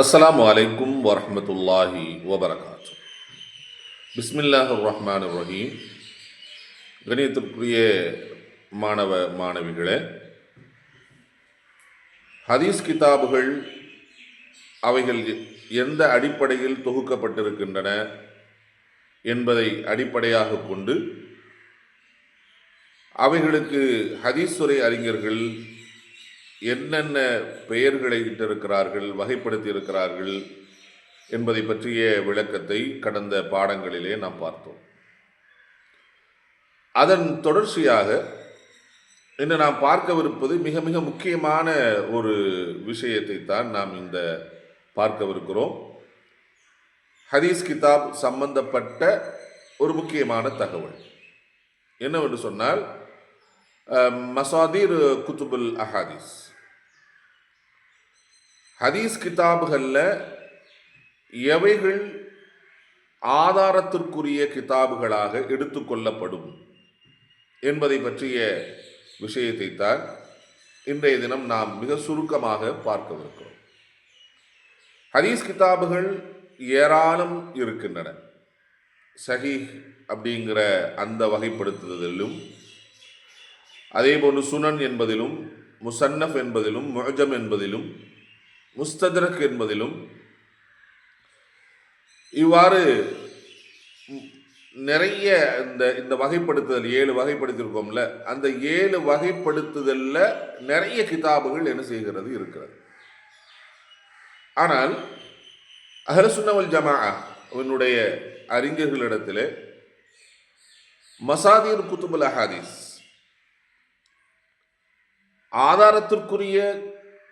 அஸ்லாம் அலைக்கும் வரமத்துல்லாஹி வபரகாத் பிஸ்மில்லாஹ் ரஹ்மான் ரஹீம் கணியத்திற்குரிய மாணவ மாணவிகளே ஹதீஸ் கிதாபுகள் அவைகள் எந்த அடிப்படையில் தொகுக்கப்பட்டிருக்கின்றன என்பதை அடிப்படையாக கொண்டு அவைகளுக்கு ஹதீஸ் அறிஞர்கள் என்னென்ன பெயர்களை இட்டிருக்கிறார்கள் வகைப்படுத்தி இருக்கிறார்கள் என்பதை பற்றிய விளக்கத்தை கடந்த பாடங்களிலே நாம் பார்த்தோம். அதன் தொடர்ச்சியாக இன்று நாம் பார்க்கவிருப்பது மிக மிக முக்கியமான ஒரு விஷயத்தை தான் நாம் இந்த பார்க்கவிருக்கிறோம். ஹதீஸ் கிதாப் சம்பந்தப்பட்ட ஒரு முக்கியமான தகவல். என்னவென்று சொன்னால் மசாதிர் மசாதீர் குத்துபுல் அஹாதீஸ். ஹதீஸ் கிதாபுகளில் எவைகள் ஆதாரத்திற்குரிய கிதாபுகளாக எடுத்துக்கொள்ளப்படும் என்பதை பற்றிய விஷயத்தை தான் இன்றைய தினம் நாம் மிக சுருக்கமாக பார்க்கவிருக்கிறோம். ஹதீஸ் கிதாபுகள் ஏராளம் இருக்கின்றன. சஹி அப்படிங்கிற அந்த வகைப்படுத்துதலிலும் அதேபோன்று சுனன் என்பதிலும் முசன்னஃப் என்பதிலும் முஅஜம் என்பதிலும் முஸ்தத்ரக் என்பதிலும் இவ்வாறு நிறைய இந்த இந்த வகைப்படுத்துதல் ஏழு வகைப்படுத்தியிருக்கோம்ல அந்த ஏழு வகைப்படுத்துதலில் நிறைய கிதாபுகள் என்ன செய்கிறது இருக்கிறது. ஆனால் அஹ்லசுன்னவல் ஜமா அவனுடைய அறிஞர்களிடத்திலே மசாதீர் குத்துபுல் அஹாதீஸ் ஆதாரத்திற்குரிய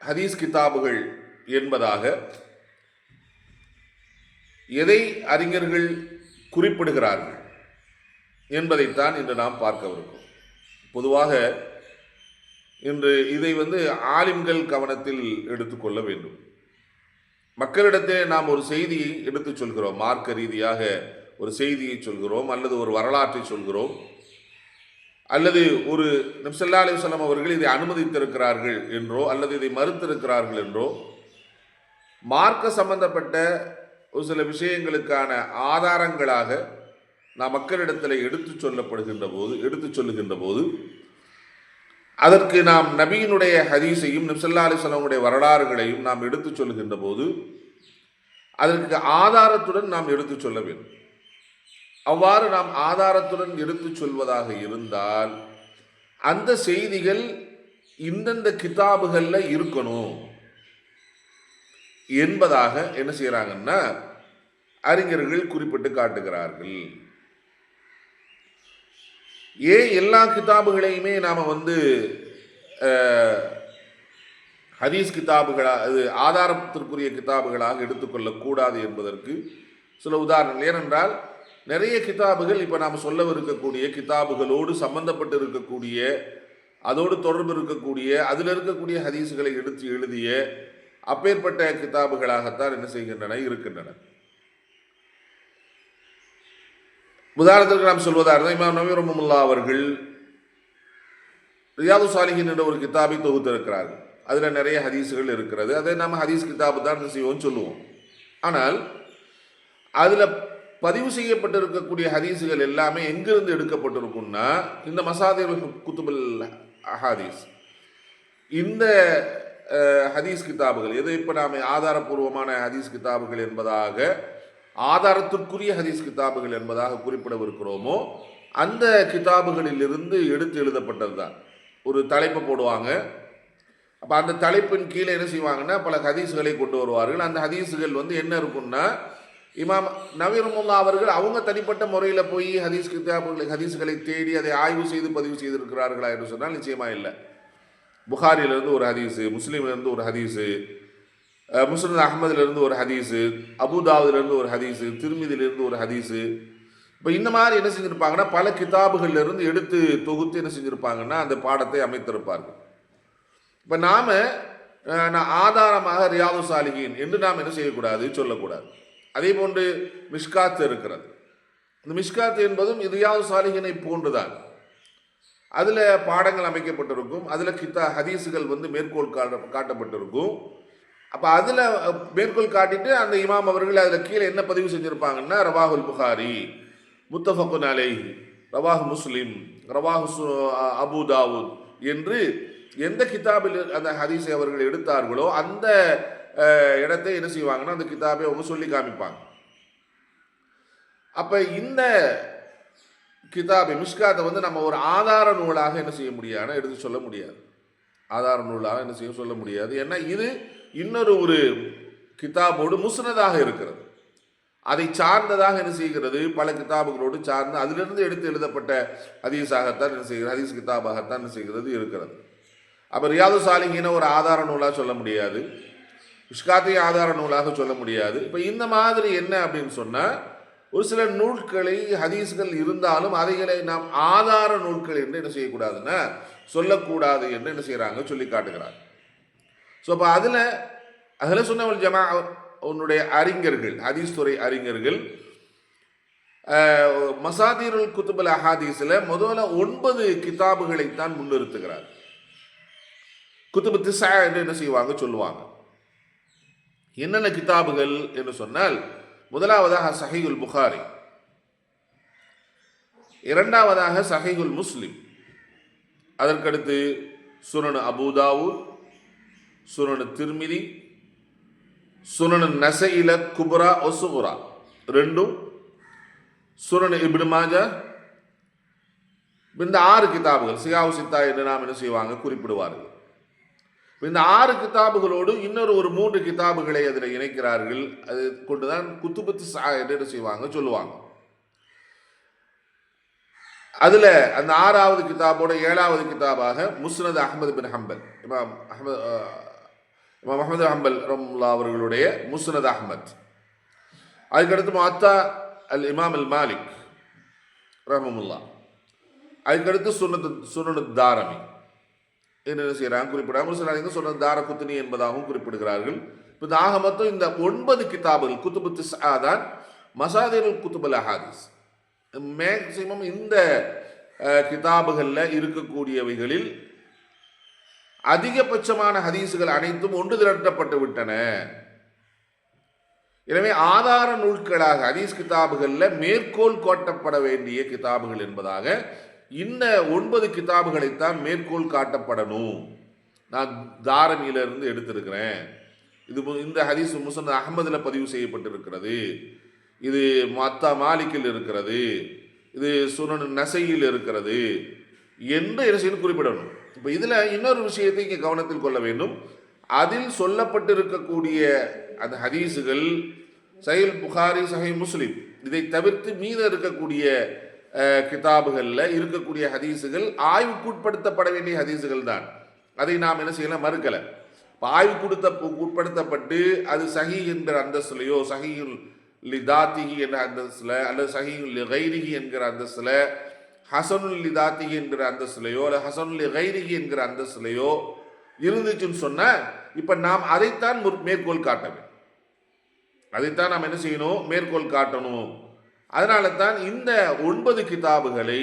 ஹதீஸ் கிதாபுகள் என்பதாக எதை அறிஞர்கள் குறிப்பிடுகிறார்கள் என்பதைத்தான் இன்று நாம் பார்க்கவிருக்கிறோம் பொதுவாக இன்று இதை வந்து ஆலிம்கள் கவனத்தில் எடுத்துக்கொள்ள வேண்டும். மக்களிடத்தே நாம் ஒரு செய்தியை எடுத்துச் சொல்கிறோம். மார்க்க ரீதியாக ஒரு செய்தியை சொல்கிறோம் அல்லது ஒரு வரலாற்றை சொல்கிறோம் அல்லது ஒரு நிம்சல்லா அலிசல்லாம் அவர்கள் இதை அனுமதித்திருக்கிறார்கள் என்றோ அல்லது இதை மறுத்திருக்கிறார்கள் என்றோ மார்க்க சம்பந்தப்பட்ட ஒரு சில விஷயங்களுக்கான ஆதாரங்களாக நாம் மக்களிடத்தில் எடுத்துச் சொல்லப்படுகின்ற போது எடுத்துச் சொல்லுகின்ற போது அதற்கு நாம் நபியினுடைய ஹதீஸையும் நம்சல்லா அலிஸ்லாமுடைய வரலாறுகளையும் நாம் எடுத்துச் சொல்லுகின்ற போது அதற்கு ஆதாரத்துடன் நாம் எடுத்துச் சொல்ல வேண்டும். அவ்வாறு நாம் ஆதாரத்துடன் எடுத்துச் சொல்வதாக இருந்தால் அந்த செய்திகள் இந்தந்த கிதாபுகளில் இருக்கணும். என்பதாக என்ன செய்கிறாங்கன்னா அறிஞர்கள் குறிப்பிட்டு காட்டுகிறார்கள். ஏன் எல்லா கிதாபுகளையுமே நாம் வந்து ஹதீஸ் கிதாபுகளாக அது ஆதாரத்திற்குரிய கிதாபுகளாக எடுத்துக்கொள்ளக்கூடாது என்பதற்கு சில உதாரணங்கள். ஏனென்றால் நிறைய கிதாபுகள் இப்போ நாம் சொல்லவிருக்கக்கூடிய கிதாபுகளோடு சம்பந்தப்பட்டு இருக்கக்கூடிய அதோடு தொடர்பு இருக்கக்கூடிய அதில் இருக்கக்கூடிய ஹதீஸுகளை எடுத்து எழுதிய அப்பேற்பட்ட கிதாபுகளாகத்தான் என்ன செய்கின்றன? இருக்கின்றன. உதாரணத்திற்கு நாம் சொல்வதாக இருந்தால் இமாம் நபி அவர்கள் ரியாது சாலிஹின் என்ற ஒரு கிதாபை தொகுத்திருக்கிறார்கள். அதில் நிறைய ஹதீஸுகள் இருக்கிறது. அதை நாம் ஹதீஸ் கிதாபு தான் என்ன செய்வோம் சொல்லுவோம். ஆனால் அதில் பதிவு செய்யப்பட்டிருக்கக்கூடிய ஹதீஸுகள் எல்லாமே எங்கிருந்து எடுக்கப்பட்டிருக்கும்னா இந்த மசாதிர் குத்துபுல் ஹதீஸ். இந்த ஹதீஸ் கிதாபுகள். எது இப்போ நாம் ஆதாரபூர்வமான ஹதீஸ் கிதாபுகள் என்பதாக ஆதாரத்திற்குரிய ஹதீஸ் கிதாபுகள் என்பதாக குறிப்பிடவிருக்கிறோமோ அந்த கிதாபுகளிலிருந்து எடுத்து எழுதப்பட்டது தான் ஒரு தலைப்பை போடுவாங்க. அப்போ அந்த தலைப்பின் கீழே என்ன செய்வாங்கன்னா பல ஹதீஸுகளை கொண்டு வருவார்கள். அந்த ஹதீஸுகள் வந்து என்ன இருக்கும்னா இமாம் நவீரமுல்லா அவர்கள் அவங்க தனிப்பட்ட முறையில் போய் ஹதீஸ் கிதாபுகளை ஹதீஸுகளை தேடி அதை ஆய்வு செய்து பதிவு செய்திருக்கிறார்களா என்று சொன்னால் நிச்சயமாக இல்லை. புகாரிலிருந்து ஒரு ஹதீஸு முஸ்லீம்லேருந்து ஒரு ஹதீஸு முஸ்லிம் அஹ்மதுலேருந்து ஒரு ஹதீஸு அபுதாவுதுலேருந்து ஒரு ஹதீஸு திருமிதிலிருந்து ஒரு ஹதீஸு. இப்போ இந்த மாதிரி என்ன செஞ்சுருப்பாங்கன்னா பல கிதாபுகள்லேருந்து எடுத்து தொகுத்து என்ன செஞ்சுருப்பாங்கன்னா அந்த பாடத்தை அமைத்திருப்பார்கள். இப்போ நாம் நான் ஆதாரமாக ரியாது சாலிகின் என்று நாம் என்ன செய்யக்கூடாது? சொல்லக்கூடாது. அதே போன்று மிஷ்காத் இருக்கிறது. இந்த மிஷ்காத் என்பதும் ரியாது சாலிகினை போன்றுதான். அதில் பாடங்கள் அமைக்கப்பட்டிருக்கும். அதில் கித்தா ஹதீஸுகள் வந்து மேற்கோள் காட்ட காட்டப்பட்டிருக்கும். அப்போ அதில் மேற்கோள் காட்டிட்டு அந்த இமாம் அவர்கள் அதில் கீழே என்ன பதிவு செஞ்சுருப்பாங்கன்னா ரவாஹுல் புகாரி முத்தஃபகுன் அலை ரவாஹ் முஸ்லிம் ரவாஹ் அபு தாவூத் என்று எந்த கிதாபில் அந்த ஹதீஸை அவர்கள் எடுத்தார்களோ அந்த இடத்தை என்ன செய்வாங்கன்னா அந்த கிதாபை அவங்க சொல்லி காமிப்பாங்க. அப்போ இந்த கிதாபி மிஷ்காத்தை வந்து நம்ம ஒரு ஆதார நூலாக என்ன செய்ய முடியாது? எடுத்து சொல்ல முடியாது. ஆதார நூலாக என்ன செய்ய சொல்ல முடியாது? ஏன்னா இது இன்னொரு ஒரு கிதாபோடு முஸ்னதாக இருக்கிறது. அதை சார்ந்ததாக என்ன செய்கிறது? பல கிதாபுகளோடு சார்ந்து அதிலிருந்து எடுத்து எழுதப்பட்ட ஹதீஸாகத்தான் என்ன செய்கிறது? ஹதீஸ் கிதாபாகத்தான் என்ன செய்கிறது? இருக்கிறது. அப்போ ரியாது சாலிகின ஒரு ஆதார நூலாக சொல்ல முடியாது. இஷ்காத்தையும் ஆதார நூலாக சொல்ல முடியாது. இப்போ இந்த மாதிரி என்ன அப்படின்னு சொன்னால் ஒரு சில நூல்களை ஹதீஸ்கள் இருந்தாலும் அதைகளை நாம் ஆதார நூல்கள் என்று என்ன செய்யக்கூடாதுன்னா சொல்லக்கூடாது என்று என்ன செய்கிறாங்க சொல்லி காட்டுகிறாங்க ஸோ அப்போ அதில் அதில் சொன்னவள் ஜமா உன்னுடைய அறிஞர்கள் ஹதீஸ் துறை அறிஞர்கள் மசாதீருல் குத்துபல் அஹாதீஸில் முதல்ல ஒன்பது கிதாபுகளைத்தான் முன்னிறுத்துகிறார். குத்துபு திசா என்று என்ன செய்வாங்க? சொல்லுவாங்க. என்னென்ன கிதாபுகள் என்று சொன்னால் முதலாவதாக சஹீகுல் புகாரி. இரண்டாவதாக சஹீகுல் முஸ்லிம். அதற்கடுத்து சுனனு அபுதாவு சுனனு திருமிதி சுனனு நசையில குபுரா ஒசுகுரா ரெண்டும் சுனனு இபின் மாஜா இந்த ஆறு கிதாபுகள் சியாவு சித்தா என்று நாம் என்ன செய்வாங்க? குறிப்பிடுவார்கள். இந்த ஆறு கிதாபுகளோடு இன்னொரு ஒரு மூன்று கிதாபுகளை அதில் இணைக்கிறார்கள். அது கொண்டுதான் குத்துபத்து சா என்று என்ன செய்வாங்க சொல்லுவாங்க. அதில் அந்த ஆறாவது கிதாபோட ஏழாவது கிதாபாக முஸ்னத் அகமது பின் ஹம்பல். இமாம் அஹமது இமாம் அஹமது ஹம்பல் ரம்லா அவர்களுடைய முஸ்னத் அஹ்மத். அதுக்கடுத்து மாத்தா அல் இமாம் அல் மாலிக் ரஹமுல்லா அதுக்கடுத்து சுனத் சுனனு தாரமி. என்ன செய்கிறாங்க குறிப்பிடாம ஒரு சிலர் சொன்ன தார குத்துனி என்பதாகவும் குறிப்பிடுகிறார்கள். இப்போ ஆக மொத்தம் இந்த ஒன்பது கிதாபுகள் குத்துபு திஸ்ஆ தான் மசாதிருல் குத்துபுல் அஹாதிஸ். மேக்சிமம் இந்த கிதாபுகளில் இருக்கக்கூடியவைகளில் அதிகபட்சமான ஹதீஸுகள் அனைத்தும் ஒன்று திரட்டப்பட்டு விட்டன. எனவே ஆதார நூல்களாக ஹதீஸ் கிதாபுகளில் மேற்கோள் கோட்டப்பட வேண்டிய கிதாபுகள் என்பதாக இந்த ஒன்பது கிதாபுகளைத்தான் மேற்கோள் காட்டப்படணும். நான் தாரணியிலிருந்து எடுத்திருக்கிறேன். இது இந்த ஹதீஸ் முசன் அகமதில் பதிவு செய்யப்பட்டிருக்கிறது. இது மத்தா மாலிக்கில் இருக்கிறது. இது சுனன் நசையில் இருக்கிறது. எந்த என்ன குறிப்பிடணும். இப்போ இதில் இன்னொரு விஷயத்தை இங்கே கவனத்தில் கொள்ள வேண்டும். அதில் சொல்லப்பட்டிருக்கக்கூடிய அந்த ஹதீஸுகள் சஹில் புகாரி சஹி முஸ்லிம் இதை தவிர்த்து மீத இருக்கக்கூடிய கிதாபுகளில் இருக்கக்கூடிய ஹதீஸுகள் ஆய்வுக்குட்படுத்தப்பட வேண்டிய ஹதீஸுகள் தான். அதை நாம் என்ன செய்யலாம்? மறுக்கலை. இப்போ ஆய்வுக்குடுத்த உட்படுத்தப்பட்டு அது சஹி என்கிற அந்தஸ்துலையோ சஹியுல் லிதாத்திகி என்ற அந்தஸ்தில் அல்லது சஹியுல் லிகைரிகி என்கிற அந்தஸ்தில் ஹசனுல் லிதாத்திகி என்கிற அந்தஸ்துலையோ அல்லது ஹசனுல் லிகைரிகி என்கிற அந்தஸ்துலையோ இருந்துச்சுன்னு சொன்ன இப்போ நாம் அதைத்தான் முற்- மேற்கோள் காட்டணும் அதைத்தான் நாம் என்ன செய்யணும்? மேற்கோள் காட்டணும். அதனால தான் இந்த ஒன்பது கிதாபுகளை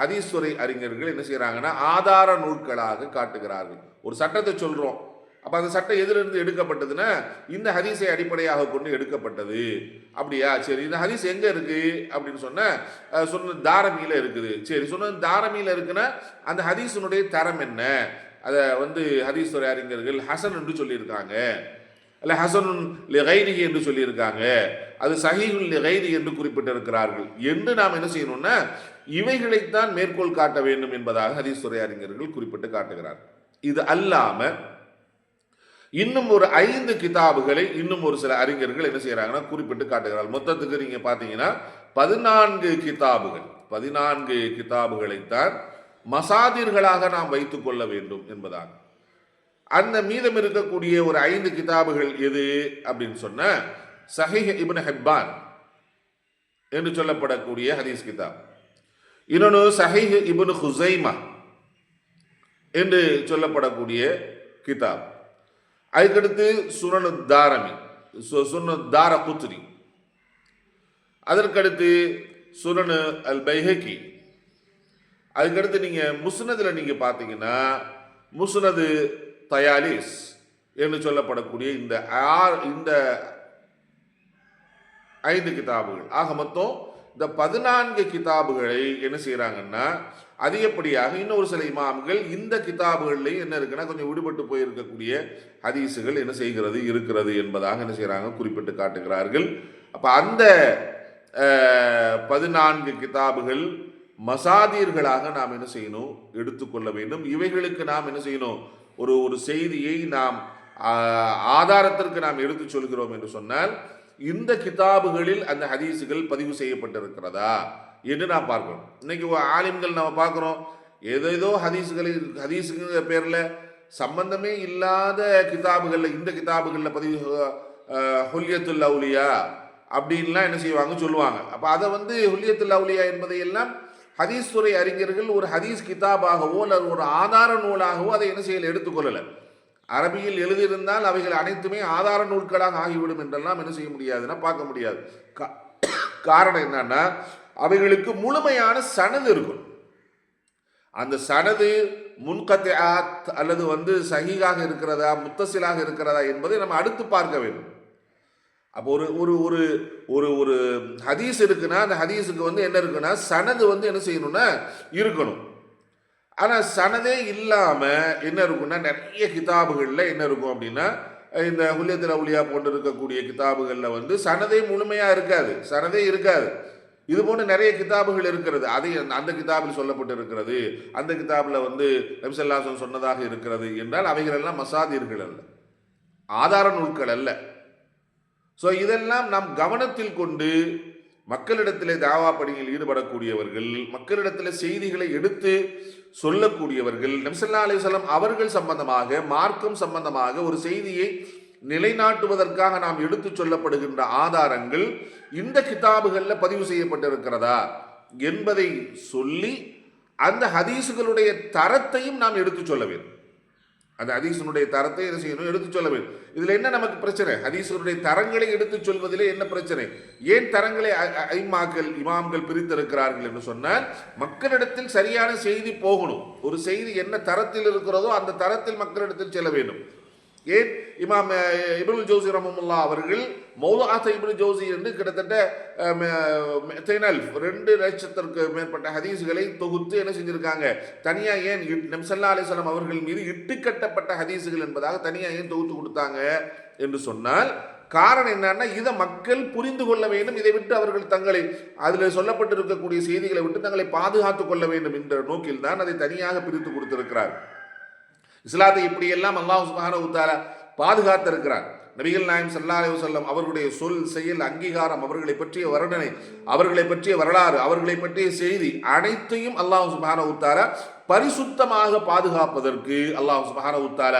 ஹதீஸ்வரை அறிஞர்கள் என்ன செய்கிறாங்கன்னா ஆதார நூல்களாக காட்டுகிறார்கள். ஒரு சட்டத்தை சொல்கிறோம் அப்போ அந்த சட்டம் எதிலிருந்து எடுக்கப்பட்டதுன்னா இந்த ஹதீஸை அடிப்படையாக கொண்டு எடுக்கப்பட்டது. அப்படியா? சரி இந்த ஹதீஸ் எங்கே இருக்குது அப்படின்னு சொன்ன சொன்ன தாரமியில் இருக்குது. சரி சொன்ன தாரமியில் இருக்குன்னா அந்த ஹதீஸினுடைய தரம் என்ன? அதை வந்து ஹதீஸ்வரை அறிஞர்கள் ஹசன் என்று சொல்லியிருக்காங்க. அல்ல ஹசனுன் லிகைரிகி என்று சொல்லியிருக்காங்க. அது சஹீகுல் லிகைரி என்று குறிப்பிட்டிருக்கிறார்கள். என்று நாம் என்ன செய்யணும்னா இவைகளைத்தான் மேற்கோள் காட்ட வேண்டும் என்பதாக ஹதீஸ் துறை அறிஞர்கள் குறிப்பிட்டு காட்டுகிறார். இது அல்லாம இன்னும் ஒரு ஐந்து கிதாபுகளை இன்னும் ஒரு சில அறிஞர்கள் என்ன செய்யறாங்கன்னா குறிப்பிட்டு காட்டுகிறார்கள். மொத்தத்துக்கு நீங்க பாத்தீங்கன்னா பதினான்கு கிதாபுகள் பதினான்கு கிதாபுகளைத்தான் மசாதிர்களாக நாம் வைத்துக் கொள்ள வேண்டும் என்பதாக அந்த மீதம் இருக்கக்கூடிய ஒரு ஐந்து கிதாபுகள் எது அப்படின்னு சொன்ன சஹீஹ் இப்னு ஹெப்பான் என்று சொல்லப்படக்கூடிய ஹதீஸ் கிதாப். இன்னொன்று சஹீஹ் இபுன் ஹுசைமா என்று சொல்லப்படக்கூடிய கிதாப். அதுக்கடுத்து சுனனு தாரமி சு- தார குத்ரி. அதற்கடுத்து சுனனு அல் பைஹகி அதுக்கடுத்து நீங்கள் முஸ்னதில் நீங்கள் பார்த்தீங்கன்னா முஸ்னது தயாலிஸ் என்று சொல்லப்படக்கூடிய இந்த ஆறு இந்த ஐந்து கிதாபுகள். ஆக மொத்தம் இந்த பதினான்கு கிதாபுகளை என்ன செய்கிறாங்கன்னா அதிகப்படியாக இன்னொரு சில இமாம்கள் இந்த கிதாபுகள்லையும் என்ன இருக்குன்னா கொஞ்சம் விடுபட்டு போயிருக்கக்கூடிய ஹதீஸுகள் என்ன செய்கிறது இருக்கிறது என்பதாக என்ன செய்கிறாங்க குறிப்பிட்டு காட்டுகிறார்கள். அப்போ அந்த பதினான்கு கிதாபுகள் மசாதீர்களாக நாம் என்ன செய்யணும் எடுத்துக்கொள்ள வேண்டும். இவைகளுக்கு நாம் என்ன செய்யணும் ஒரு ஒரு செய்தியை நாம் ஆதாரத்திற்கு நாம் எடுத்து சொல்கிறோம் என்று சொன்னால் இந்த கிதாபுகளில் அந்த ஹதீஸுகள் பதிவு செய்யப்பட்டிருக்கிறதா என்று நாம் பார்க்கணும் இன்னைக்கு ஆலிம்கள் நம்ம பார்க்குறோம். ஏதேதோ ஹதீஸுகளை ஹதீஸுங்கிற பேரில் சம்பந்தமே இல்லாத கிதாபுகளில் இந்த கிதாபுகளில் பதிவு அஹ், ஹுல்யத்துல் அவுலியா அப்படின்லாம் என்ன செய்வாங்க சொல்லுவாங்க. அப்போ அதை வந்து ஹுல்யத்துல் அவுலியா என்பதையெல்லாம் ஹதீஸ் துறை அறிஞர்கள் ஒரு ஹதீஸ் கிதாபாகவோ அல்லது ஒரு ஆதார நூலாகவோ அதை என்ன செய்யல எடுத்துக்கொள்ளலை. அரபியில் எழுதியிருந்தால் அவைகள் அனைத்துமே ஆதார நூல்களாக ஆகிவிடும் என்றெல்லாம் என்ன செய்ய முடியாதுன்னா பார்க்க முடியாது. காரணம் என்னன்னா அவைகளுக்கு முழுமையான சனது இருக்கும். அந்த சனது முன்கத்தை அல்லது வந்து சகிகாக இருக்கிறதா முத்தசிலாக இருக்கிறதா என்பதை நம்ம அடுத்து பார்க்க வேண்டும். அப்போ ஒரு ஒரு ஒரு ஒரு ஒரு ஹதீஸ் இருக்குன்னா அந்த ஹதீஸுக்கு வந்து என்ன இருக்குன்னா சனது வந்து என்ன செய்யணும்னா இருக்கணும். ஆனால் சனதே இல்லாமல் என்ன இருக்குன்னா நிறைய கிதாபுகளில் என்ன இருக்கும் அப்படின்னா இந்த ஹுல்யத்தில் அவுலியா போன்று இருக்கக்கூடிய கிதாபுகளில் வந்து சனதே முழுமையாக இருக்காது. சனதே இருக்காது. இது போன்ற நிறைய கிதாபுகள் இருக்கிறது. அதை அந்த கிதாபில் சொல்லப்பட்டு இருக்கிறது அந்த கிதாபில் வந்து நபிசல்லாசன் சொன்னதாக இருக்கிறது என்றால் அவைகளெல்லாம் மசாதீர்கள் அல்ல. ஆதார நூல்கள் அல்ல. ஸோ இதெல்லாம் நாம் கவனத்தில் கொண்டு மக்களிடத்திலே தாவா பணியில் ஈடுபடக்கூடியவர்கள் மக்களிடத்திலே செய்திகளை எடுத்து சொல்லக்கூடியவர்கள் நம்சல்லா அலிசல்லாம் அவர்கள் சம்பந்தமாக மார்க்கம் சம்பந்தமாக ஒரு செய்தியை நிலைநாட்டுவதற்காக நாம் எடுத்துச் சொல்லப்படுகின்ற ஆதாரங்கள் இந்த கிதாபுகளில் பதிவு செய்யப்பட்டிருக்கிறதா என்பதை சொல்லி அந்த ஹதீஸுகளுடைய தரத்தையும் நாம் எடுத்துச் சொல்ல வேண்டும். அந்த ஹதீஸினுடைய தரத்தை என்ன செய்யணும் எடுத்து சொல்ல வேண்டும். இதில் என்ன நமக்கு பிரச்சனை? ஹதீஸினுடைய தரங்களை எடுத்துச் சொல்வதிலே என்ன பிரச்சனை? ஏன் தரங்களை ஐமாக்கள் இமாம்கள் பிரித்திருக்கிறார்கள் என்று சொன்னால் மக்களிடத்தில் சரியான செய்தி போகணும். ஒரு செய்தி என்ன தரத்தில் இருக்கிறதோ அந்த தரத்தில் மக்களிடத்தில் செல்ல வேண்டும். ஏன் இமாம் இபுல் ஜோசி ரமமுல்லா அவர்கள் மௌலாத்த இபுல் ஜோசி என்று கிட்டத்தட்ட ரெண்டு லட்சத்திற்கு மேற்பட்ட ஹதீஸ்களை தொகுத்து என்ன செஞ்சிருக்காங்க? தனியாக ஏன் நம்சல்லா அலிஸ்லாம் அவர்கள் மீது இட்டுக்கட்டப்பட்ட ஹதீஸுகள் என்பதாக தனியாக ஏன் தொகுத்து கொடுத்தாங்க என்று சொன்னால் காரணம் என்னன்னா இதை மக்கள் புரிந்து கொள்ள வேண்டும் இதை விட்டு அவர்கள் தங்களை அதில் சொல்லப்பட்டிருக்கக்கூடிய செய்திகளை விட்டு தங்களை பாதுகாத்துக் கொள்ள வேண்டும் என்ற நோக்கில் தான் அதை தனியாக பிரித்து கொடுத்திருக்கிறார் இஸ்லாத்தை இப்படியெல்லாம் அல்லாஹ் சுப்ஹானஹு வ பாதுகாத்திருக்கிறார் நபிகள் நாயம் சல்லா அலி வல்லம் அவர்களுடைய சொல் செயல் அங்கீகாரம் அவர்களை பற்றிய வர்ணனை அவர்களை பற்றிய வரலாறு அவர்களை பற்றிய செய்தி அனைத்தையும் அல்லாஹ் சுப்ஹானஹு உத்தார பரிசுத்தமாக பாதுகாப்பதற்கு அல்லாஹ் சுப்ஹானஹு உத்தார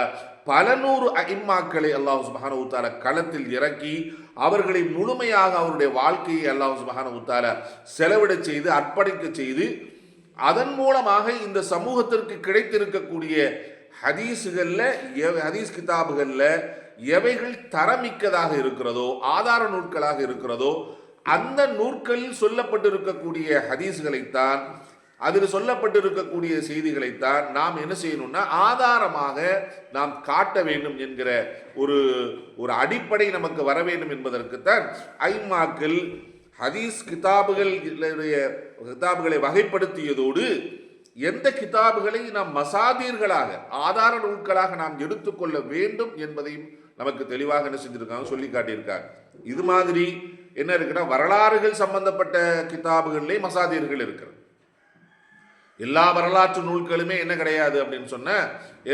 பல நூறு அஇம்மாக்களை அல்லாஹ் சுபஹான உத்தார களத்தில் இறக்கி அவர்களை முழுமையாக அவருடைய வாழ்க்கையை அல்லாஹ் சுபஹான உத்தார செலவிட செய்து அர்ப்பணிக்க செய்து அதன் மூலமாக இந்த சமூகத்திற்கு கிடைத்திருக்கக்கூடிய ஹதீஸுகளில் எவ- ஹதீஸ் கிதாபுகளில் எவைகள் தரமிக்கதாக இருக்கிறதோ ஆதார நூற்களாக இருக்கிறதோ அந்த நூற்களில் சொல்லப்பட்டிருக்கக்கூடிய ஹதீஸ்களைத்தான் அதில் சொல்லப்பட்டிருக்கக்கூடிய செய்திகளைத்தான் நாம் என்ன செய்யணும்னா ஆதாரமாக நாம் காட்ட வேண்டும் என்கிற ஒரு ஒரு அடிப்படை நமக்கு வர வேண்டும் என்பதற்குத்தான் ஐமாக்கள் ஹதீஸ் கிதாபுகள் கிதாபுகளை வகைப்படுத்தியதோடு எந்த கிதாபுகளை நாம் மசாதீர்களாக ஆதார நூல்களாக நாம் எடுத்துக்கொள்ள வேண்டும் என்பதையும் நமக்கு தெளிவாக என்ன செஞ்சிருக்காங்க சொல்லி காட்டியிருக்காங்க. இது மாதிரி என்ன இருக்குன்னா வரலாறுகள் சம்பந்தப்பட்ட கிதாபுகளிலே மசாதீர்கள் இருக்கிறது. எல்லா வரலாற்று நூல்களுமே என்ன கிடையாது அப்படின்னு சொன்ன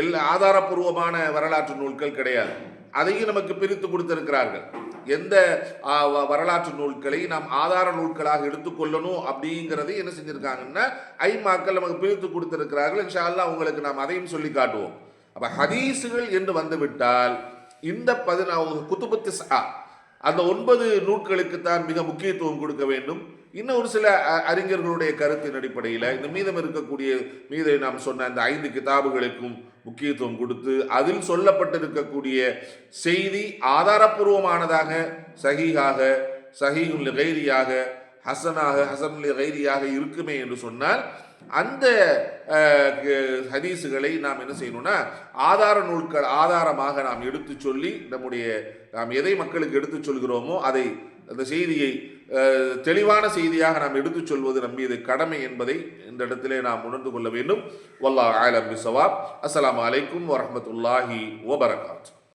எல்லா ஆதாரப்பூர்வமான வரலாற்று நூல்கள் கிடையாது. அதையும் நமக்கு பிரித்து கொடுத்திருக்கிறார்கள். எந்த வரலாற்று நூல்களை நாம் ஆதார நூல்களாக எடுத்துக்கொள்ளணும் அப்படிங்கிறதை என்ன செஞ்சிருக்காங்கன்னா ஐமாக்கள் நமக்கு பிரித்து கொடுத்திருக்கிறார்கள். இன்ஷால்லாம் உங்களுக்கு நாம் அதையும் சொல்லி காட்டுவோம். அப்போ ஹதீஸுகள் என்று வந்துவிட்டால் இந்த பதினா குத்துபத்து அந்த ஒன்பது நூல்களுக்கு தான் மிக முக்கியத்துவம் கொடுக்க வேண்டும். இன்னும் ஒரு சில அ- அறிஞர்களுடைய கருத்தின் அடிப்படையில் இந்த மீதம் இருக்கக்கூடிய மீதை நாம் சொன்ன அந்த ஐந்து கிதாபுகளுக்கும் முக்கியத்துவம் கொடுத்து அதில் சொல்லப்பட்டிருக்கக்கூடிய செய்தி ஆதாரப்பூர்வமானதாக சஹீஹாக சஹீஹுல் கைரியாக ஹசனாக ஹசனுல் கைரியாக இருக்குமே என்று சொன்னால் அந்த அஹ், ஹதீஸுகளை நாம் என்ன செய்யணும்னா ஆதார நூல்கள் ஆதாரமாக நாம் எடுத்து சொல்லி நம்முடைய நாம் எதை மக்களுக்கு எடுத்துச் சொல்கிறோமோ அதை அந்த செய்தியை தெளிவான செய்தியாக நாம் எடுத்துச் சொல்வது நம் கடமை என்பதை இந்த இடத்திலே நாம் உணர்ந்து கொள்ள வேண்டும். வல்லாஹ் ஆலம் பிசவாப் அஸ்லாம் அலைக்கும் வரமத்துல்லாஹி வபரகாத்து